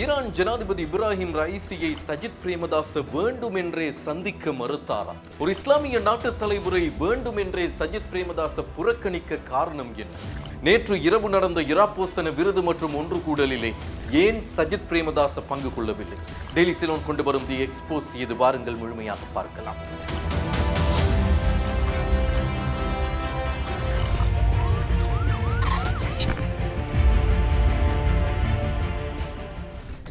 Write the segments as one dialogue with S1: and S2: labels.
S1: Iran ஜனாதிபதி இப்ராஹிம் ரைசியை சஜித் பிரேமதாச வேண்டும் என்றே சந்திக்க மறுத்தாராம் ஒரு இஸ்லாமிய நாட்டு தலைவரை வேண்டும் என்றே சஜித் பிரேமதாச புறக்கணிக்க காரணம் என்ன? நேற்று இரவு நடந்த இராப்போசன விருது மற்றும் ஒன்று கூடலிலே ஏன் சஜித் பிரேமதாச பங்கு கொள்ளவில்லை? டெய்லி சிலோன் கொண்டு வரும் தி எக்ஸ்போஸ் இது வாருங்கள் முழுமையாக பார்க்கலாம்.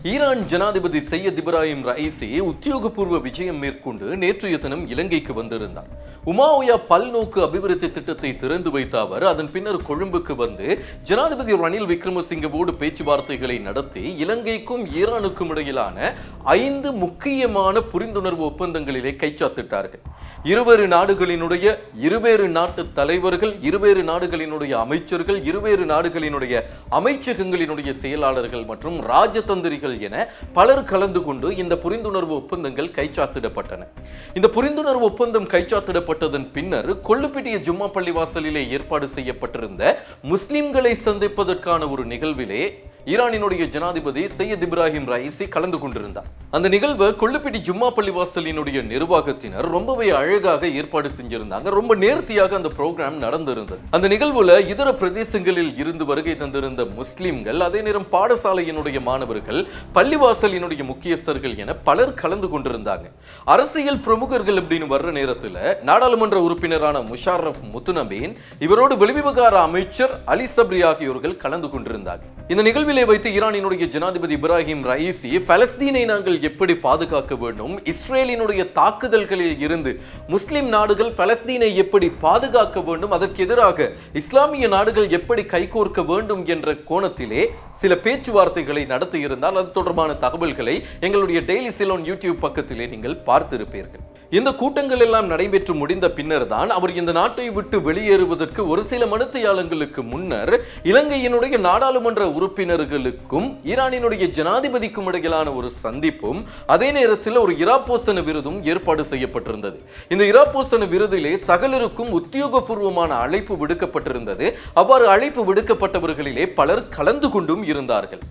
S1: ஈரான் ஜனாதிபதி சையத் இப்ராஹிம் ரைசி உத்தியோகபூர்வ விஜயம் மேற்கொண்டு நேற்றைய தினம் இலங்கைக்கு வந்திருந்தார். உமாவுயா பல்நோக்கு அபிவிருத்தி திட்டத்தை திறந்து வைத்த அவர் அதன் பின்னர் கொழும்புக்கு வந்து ஜனாதிபதி ரணில் விக்ரமசிங்கவோடு பேச்சுவார்த்தைகளை நடத்தி இலங்கைக்கும் ஈரானுக்கும் இடையிலான ஐந்து முக்கியமான புரிந்துணர்வு ஒப்பந்தங்களிலே கைச்சாத்திட்டார்கள். இருவேறு நாடுகளினுடைய இருவேறு நாட்டு தலைவர்கள் இருவேறு நாடுகளினுடைய அமைச்சர்கள் இருவேறு நாடுகளினுடைய அமைச்சகங்களினுடைய செயலாளர்கள் மற்றும் ராஜதந்திரிகள் என பலர் கலந்து கொண்டு இந்த புரிந்துணர்வு ஒப்பந்தங்கள் கைச்சாத்திடப்பட்டன. இந்த புரிந்துணர்வு ஒப்பந்தம் கைச்சாத்திட கைச்சாத்திடப்பட்டதன் பின்னர் கொள்ளுப்பிட்டிய ஜும்மா பள்ளிவாசலிலே ஏற்பாடு செய்யப்பட்டிருந்த முஸ்லிம்களை சந்திப்பதற்கான ஒரு நிகழ்விலே ஈரானினுடைய ஜனாதிபதி சையத் இப்ராஹிம் ரைசி கலந்து கொண்டிருந்தார். அந்த நிகழ்வு கொள்ளுப்பிட்டி ஜும்மா பள்ளிவாசலினுடைய நிர்வாகத்தினர் ரொம்பவே அழகாக ஏற்பாடு செஞ்சிருந்தாங்க. ரொம்ப நேர்த்தியாக அந்த ப்ரோக்ராம் நடந்திருந்தது. அந்த நிகழ்வுல இதர பிரதேசங்களில் இருந்து வருகை தந்திருந்த முஸ்லிம்கள் அதே நேரம் பாடசாலையினுடைய மாணவர்கள் பள்ளிவாசலினுடைய முக்கியஸ்தர்கள் என பலர் கலந்து கொண்டிருந்தாங்க. அரசியல் பிரமுகர்கள் அப்படின்னு வர்ற நேரத்தில் நாடாளுமன்ற உறுப்பினரான முஷாரஃப் முத்துநபீன் இவரோடு வெளிவிவகார அமைச்சர் அலி சப்ரி ஆகியோர்கள் கலந்து கொண்டிருந்தாங்க. இந்த நிகழ்வில் வைத்து ஈரானினுடைய ஜனாதிபதி இப்ராஹிம் ரைசி பலஸ்தீனை நாங்கள் எப்படி பாதுகாக்க வேண்டும்? இஸ்ரேலினுடைய தாக்குதல்களில் இருந்து முஸ்லிம் நாடுகள் பலஸ்தீனை எப்படி பாதுகாக்க வேண்டும்? அதற்கு எதிராக இஸ்லாமிய நாடுகள் எப்படி கைகோர்க்க வேண்டும் என்ற கோணத்திலே சில பேச்சுவார்த்தைகளை நடத்தியிருந்தால் அது தொடர்பான தகவல்களை எங்களுடைய டெய்லி சிலோன் யூடியூப் பக்கத்திலே நீங்கள் பார்த்திருப்பீர்கள். இந்த கூட்டங்கள் எல்லாம் நடைபெற்று முடிந்த பின்னர் தான் அவர் இந்த நாட்டை விட்டு வெளியேறுவதற்கு ஒரு சில மனுத்தையாளங்களுக்கு முன்னர் இலங்கையினுடைய நாடாளுமன்ற உறுப்பினர் உறுப்பினர்களுக்கும் ஈரானினுடைய ஜனாதிபதிக்கும் இடையிலான ஒரு சந்திப்பும் அதே நேரத்தில் ஒரு இராப்போசன விருதும் ஏற்பாடு செய்யப்பட்டிருந்தது. இந்த இராப்போசன விருதிலே சகலருக்கும் உத்தியோகபூர்வமான அழைப்பு விடுக்கப்பட்டிருந்தது. அவ்வாறு அழைப்பு விடுக்கப்பட்டவர்களிலே பலர் கலந்து கொண்டும் இருந்தார்கள்.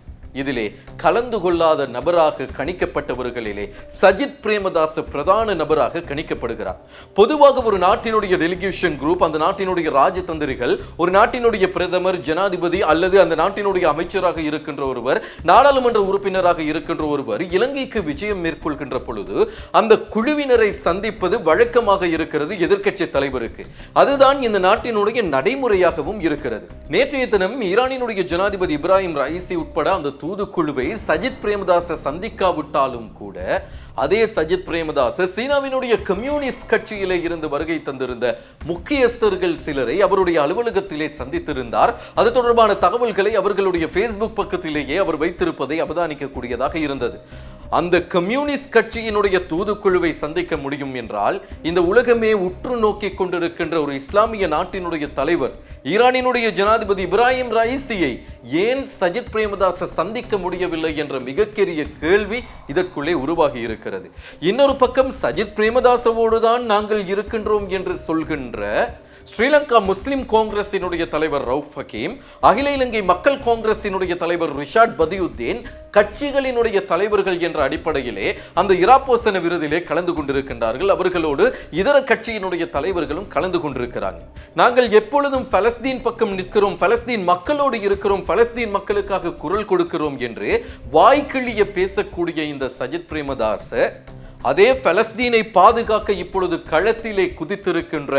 S1: இதிலே கலந்து கொள்ளாத நபராக கணிக்கப்பட்டவர்களிலே சஜித் பிரேமதாஸ் பிரதான நபராக கணிக்கப்படுகிறார். பொதுவாக ஒரு நாட்டினுடைய டெலிகேஷன் குரூப் அந்த நாட்டினுடைய ராஜதந்திரிகள் ஒரு நாட்டினுடைய பிரதமர் ஜனாதிபதி அல்லது அந்த நாட்டினுடைய அமைச்சராக இருக்கின்ற ஒருவர் நாடாளுமன்ற உறுப்பினராக இருக்கின்ற ஒருவர் இலங்கைக்கு விஜயம் மேற்கொள்கின்ற பொழுது அந்த குழுவினரை சந்திப்பது வழக்கமாக இருக்கிறது எதிர்க்கட்சி தலைவருக்கு. அதுதான் இந்த நாட்டினுடைய நடைமுறையாகவும் இருக்கிறது. நேற்றைய தினம் ஈரானினுடைய ஜனாதிபதி இப்ராஹிம் ரைசி உட்பட அந்த தூதுக்குழுவை சஜித் பிரேமதாச சந்திக்காவிட்டாலும் கூட அதே சஜித் பிரேமதாச சீனாவினுடைய கம்யூனிஸ்ட் கட்சியிலே இருந்து வருகை தந்திருந்த முக்கியஸ்தர்கள் சிலரை அவருடைய அலுவலகத்திலே சந்தித்திருந்தார். அது தொடர்பான தகவல்களை அவர்களுடைய ஃபேஸ்புக் பக்கத்திலேயே அவர் வைத்திருப்பதை அவதானிக்கக்கூடியதாக இருந்தது. அந்த கம்யூனிஸ்ட் கட்சியினுடைய தூதுக்குழுவை சந்திக்க முடியும் என்றால் இந்த உலகமே உற்று நோக்கி கொண்டிருக்கின்ற ஒரு இஸ்லாமிய நாட்டினுடைய தலைவர் ஈரானினுடைய ஜனாதிபதி இப்ராஹிம் ரைசியை ஏன் சஜித் பிரேமதாச சந்திக்க முடியவில்லை என்ற மிகப்பெரிய கேள்வி இதற்குள்ளே உருவாகி இருக்கிறது. இன்னொரு பக்கம் சஜித் பிரேமதாசவோடு தான் நாங்கள் இருக்கின்றோம் என்று சொல்கின்ற ஸ்ரீலங்கா முஸ்லிம் காங்கிரசினுடைய தலைவர் ரவுஃப் ஹக்கீம் அகில இலங்கை மக்கள் காங்கிரசினுடைய தலைவர் ரிஷாட் பதியுத்தீன் கட்சிகளினுடைய தலைவர்கள் என்ற அடிப்படையிலே அந்த இராப்போசன விருதிலே கலந்து கொண்டிருக்கின்றார்கள். அவர்களோடு இதர கட்சியினுடைய தலைவர்களும் கலந்து கொண்டிருக்கிறாங்க. நாங்கள் எப்பொழுதும் பலஸ்தீன் பக்கம் நிற்கிறோம் பலஸ்தீன் மக்களோடு இருக்கிறோம் பலஸ்தீன் மக்களுக்காக குரல் கொடுக்கிறோம் என்று வாய்க்கிழிய பேசக்கூடிய இந்த சஜித் பிரேமதாச அதே பலஸ்தீனை பாதுகாக்க இப்பொழுது களத்திலே குதித்திருக்கின்ற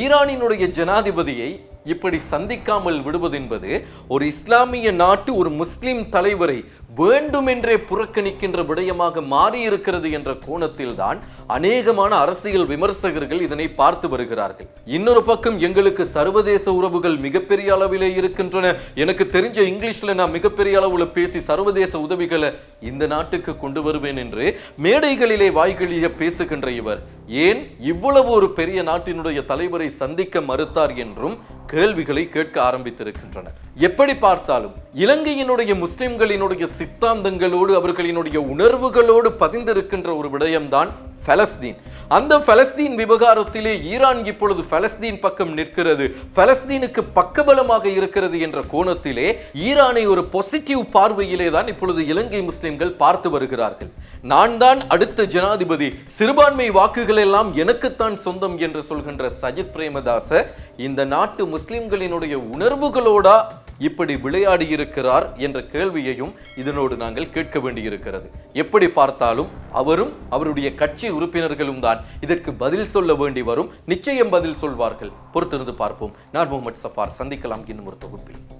S1: ஈரானினுடைய ஜனாதிபதியை இப்படி சந்திக்காமல் விடுவதென்பது ஒரு இஸ்லாமிய நாட்டு ஒரு முஸ்லிம் தலைவரை வேண்டுமென்றே புறக்கணிக்கின்ற விடயமாக மாறியிருக்கிறது என்ற கோணத்தில் தான் அநேகமான அரசியல் விமர்சகர்கள் இதனை பார்த்து வருகிறார்கள். இன்னொரு பக்கம் எங்களுக்கு சர்வதேச உறவுகள் மிகப்பெரிய அளவிலே இருக்கின்றன. எனக்கு தெரிஞ்ச இங்கிலீஷ்ல நான் மிகப்பெரிய அளவில் பேசி சர்வதேச உதவிகளை இந்த நாட்டுக்கு கொண்டு வருவேன் என்று மேடைகளிலே வாய்களிய பேசுகின்ற இவர் ஏன் இவ்வளவு ஒரு பெரிய நாட்டினுடைய தலைவரை சந்திக்க மறுத்தார்? என்றும் கேள்விகளை கேட்க ஆரம்பித்திருக்கின்றனர். எப்படி பார்த்தாலும் இலங்கையினுடைய முஸ்லிம்களினுடைய சித்தாந்தங்களோடு அவர்களினுடைய உணர்வுகளோடு பதிந்திருக்கின்ற ஒரு விடயம்தான் பலஸ்தீன் அந்த பலஸ்தீன் விவகாரத்திலே ஈரான் இப்பொழுது பலஸ்தீன் பக்கம் நிற்கிறது. பலஸ்தீனுக்கு பக்கபலமாக இருக்கிறது என்ற கோணத்திலே ஈரானை ஒரு பாசிட்டிவ் பார்வையிலே தான் இப்பொழுது இலங்கை முஸ்லிம்கள் பார்த்து வருகிறார்கள். நான் தான் அடுத்த ஜனாதிபதி. சிறுபான்மை வாக்குகள் எல்லாம் எனக்குத்தான் சொந்தம் என்று சொல்கின்ற சஜித் பிரேமதாச இந்த நாட்டு முஸ்லிம்களினுடைய உணர்வுகளோட இப்படி விளையாடி இருக்கிறார் என்ற கேள்வியையும் இதனோடு நாங்கள் கேட்க வேண்டியிருக்கிறது. எப்படி பார்த்தாலும் அவரும் அவருடைய கட்சி உறுப்பினர்களும் தான். இதற்கு பதில் சொல்ல வேண்டி வரும். நிச்சயம் பதில் சொல்வார்கள். பொறுத்திருந்து பார்ப்போம். நான் முகமது சஃபார். சந்திக்கலாம். இன்னும் ஒரு தொகுப்பில்.